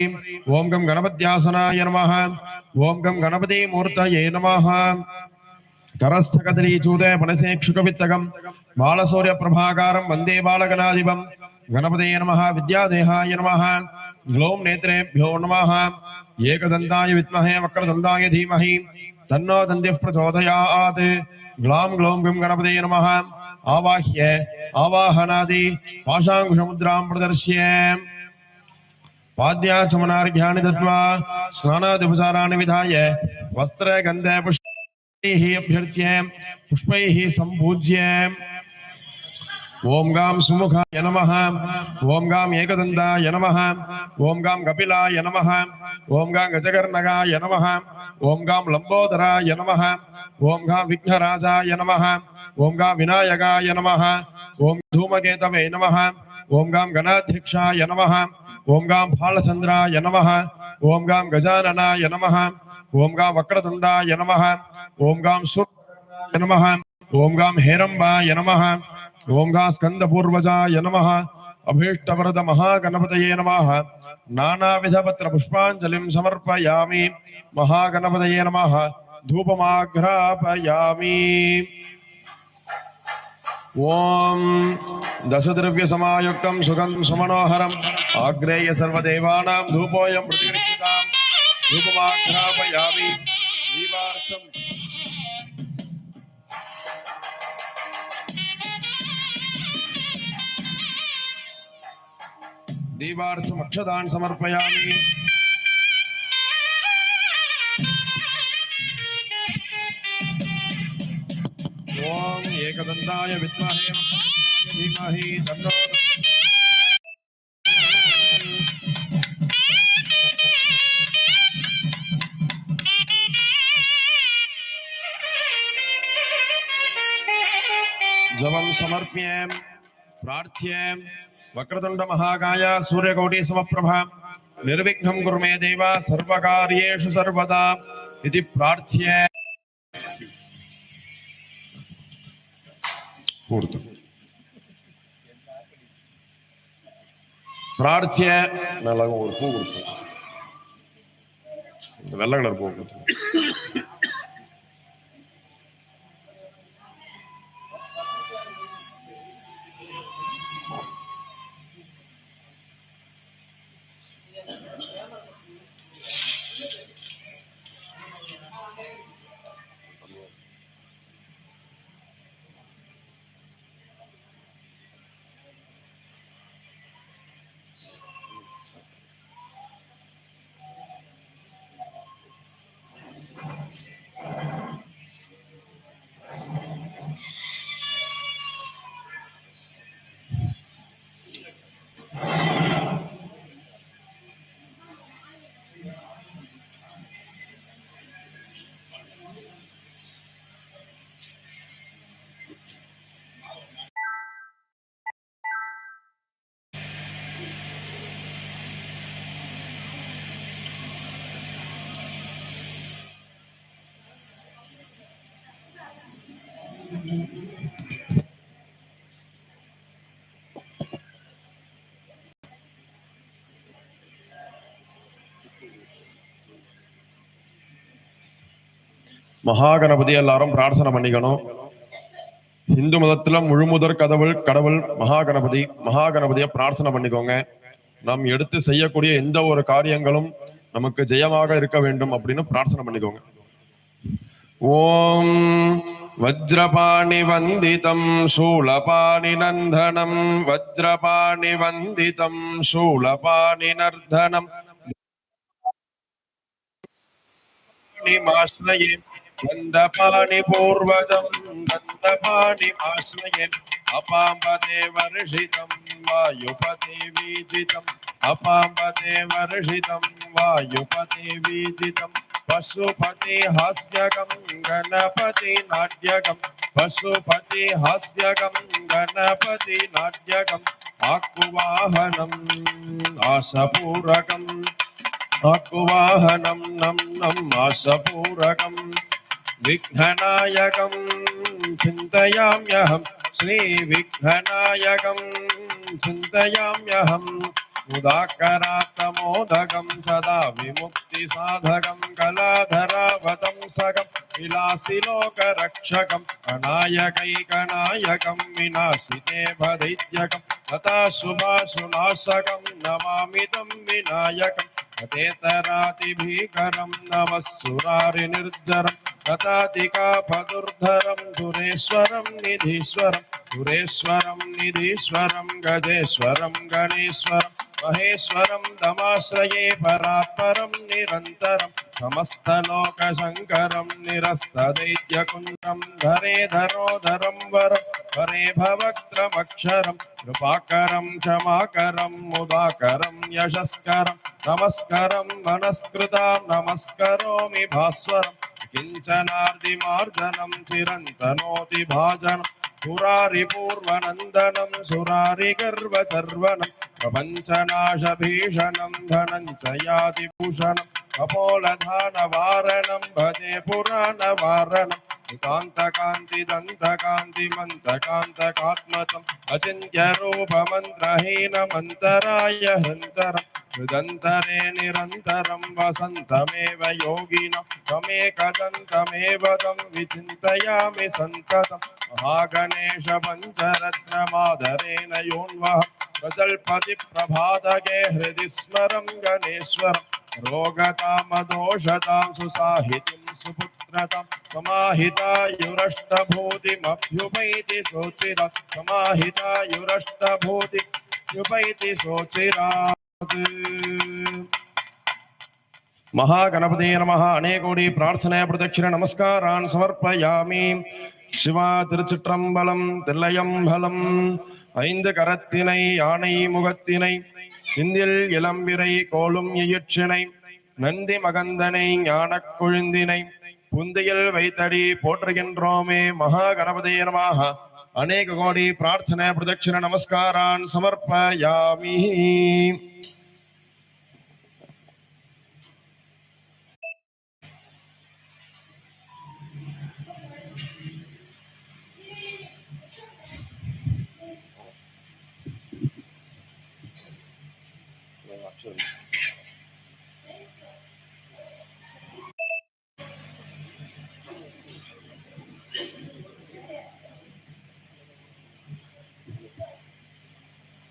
ओम गम गणपत्यासनाय नमः। ओम गम गणपति मूर्तये नमः। करस्थकदलीचूदे फणसेक्षुकवित्तकं बालसूर्यप्रभाकारं वंदे बालगणाधिपं गणपतये नमः। विद्यादेहाय नमः। ग्लौं नेत्रेभ्यो नमः। एकदन्ताय विद्महे वक्रदन्ताय धीमहि। तन्नो दन्त्यः प्रचोदयात्। ग्लाम ग्लोम गं गणपतये नमः। आवाह्य, आवाहनादि पाशांग समुद्रां प्रदर्श्य। पाद्याचमनार्घ्याणि दत्वा ओम गां नमः ओम गा एकदन्ताय नमः ओम गा कपिलाय नमः ओम गा गजकर्णगाय नमः ओम गां लम्बोदराय नमः ओम गां विघ्नराजाय नमः ओम गां नम ओम धूमकेतवे नमः ओम गां गणाध्यक्षाय नमः ఓం గాం ఫాళచంద్రాయ నమః. ఓం గాం గజాననాయ నమః. ఓం గాం వక్రతుండాయ నమః. ఓం గాం సూర్యాయ నమః. ఓం గాం హేరంబాయ నమః. ఓం గా స్కందపూర్వజాయ నమః. అభీష్టవరద మహాగణపతయే నమ. నానావిధపత్ర పుష్పాంజలిం సమర్పయామి. మహాగణపతయే నమ. ధూపమాఘ్రాపయామి. ఓం దశద్రవ్య సమాయుక్తం సుగంధం సుమనోహరం ఆగ్రేయ సర్వదేవానాం ధూపోయం ప్రతిగృహ్యతాం ధూపమాఘ్రాపయామి దీపార్చం దీవార్థం అక్షదాన్ సమర్పయామి. एकदंताय विद्महे धीमहि तन्नो जवम समर्प्येम, प्रार्थ्येम वक्रतुंड महाकाय सूर्यकोटि समप्रभा निर्विघ्नं कुरु मे देव, सर्वकार्येषु सर्वदा इति प्रार्थ्ये। കൊടുത്തു പ്രാർത്ഥിയ നല്ല ഒരു പൂ കൊടുത്തു വെള്ള കളർ പൂ കൊടുത്തു மகாகணபதி எல்லாரும் பிரார்த்தனை பண்ணிக்கணும். இந்து மதத்துல முழுமுதற் கடவுள் கடவுள் மகாகணபதி மகாகணபதியை பிரார்த்தனை பண்ணிக்கோங்க. நாம் எடுத்து செய்யக்கூடிய எந்த ஒரு காரியங்களும் நமக்கு ஜெயமாக இருக்க வேண்டும் அப்படின்னு பிரார்த்தனை பண்ணிக்கோங்க. ஓம் वज्रपाणिवन्दितं शूलपाणिनन्दनं वज्रपाणिवन्दितं शूलपाणिनर्धनम् णिमाश्रये गन्धपाणिपूर्वजं गन्धपाणिमाश्रये अपाम्बते वर्षितं वायुपते वीजितम् अपाम्बते वर्षितं वायुपते वीजितम् పశుపతి హాస్యకం గణపతి నాట్యకం పశుపతి హాస్యకం గణపతి నాట్యకం ఆకువాహనం ఆశపూరకం. ఆకువాహనం నం నం ఆశపూరకం. విఘ్ననాయకం చింతయామ్యహం. శ్రీ విఘ్ననాయకం చింతయామ్యహం. उदाकरात्तमोदकं सदा विमुक्तिसाधकं कलाधरावतंसकं विलासिलोकरक्षकम् अनायकैकनायकं विनाशिते भदैत्यकं तथा शुभाशुनाशकं नमामि तं विनायकम् अतेतरातिभीकरं नमः सुरारिनिर्जरं गतातिकापदुर्धरं सुरेश्वरं निधीश्वरं सुरेश्वरं निधीश्वरं गजेश्वरं మహేశ్వరం తమాశ్రయే పరాత్పరం నిరంతరం సమస్తలోక శంకరం నిరస్తదైత్యకుండం ధరే ధరోధరం వరం వరే భవక్త్రమక్షరం కృపాకరం క్షమాకరం ముదాకరం యశస్కరం నమస్కరం మనస్కృతాం నమస్కరోమి భాస్వరం కించనార్దిమార్జనం చిరంతనోతి భాజనం సురారి పూర్వనందనం సురారి గర్వచర్వనం च यातिभूषणं कपोलधानवारणं भजे पुराण पुराणवारणं कान्तकान्तिदन्तकान्तिमन्तकान्तकात्मकम् अचिन्त्यरूपमन्त्रहीनमन्तराय हन्तरम् हृदन्तरे निरन्तरं वसन्तमेव योगिनं त्वमेकदन्तमेव तं विचिन्तयामि सन्ततं महागणेश पञ्चरत्नमादरेण ప్రజల్పతి ప్రభాతగే హృది స్మరం గణేశ్వరం రోగతామదోషతాం సుసాహితిం సుపుత్రతాం సమాహితాయురష్టభూతిమభ్యుపైతి సోచిర సమాహితాయురష్టభూతి యుపైతి సోచిరాత్ మహాగణపతే నమ అనేకోడి ప్రార్థనా ప్రదక్షిణ నమస్కారాన్ సమర్పయామి శివా తిరుచిత్రంబలం తిల్లయం బలం ஐந்து கரத்தினை யானை முகத்தினை இந்தில் இளம்பிரை கோலும் எயிற்றினை நந்தி மகந்தனை ஞானக் கொழுந்தினை புந்தையில் வைத்தடி போற்றுகின்றோமே மகாகணபதே நமாக அநேக கோடி பிரார்த்தனை பிரதட்சிண நமஸ்காரான் சமர்ப்பயாமி. そう。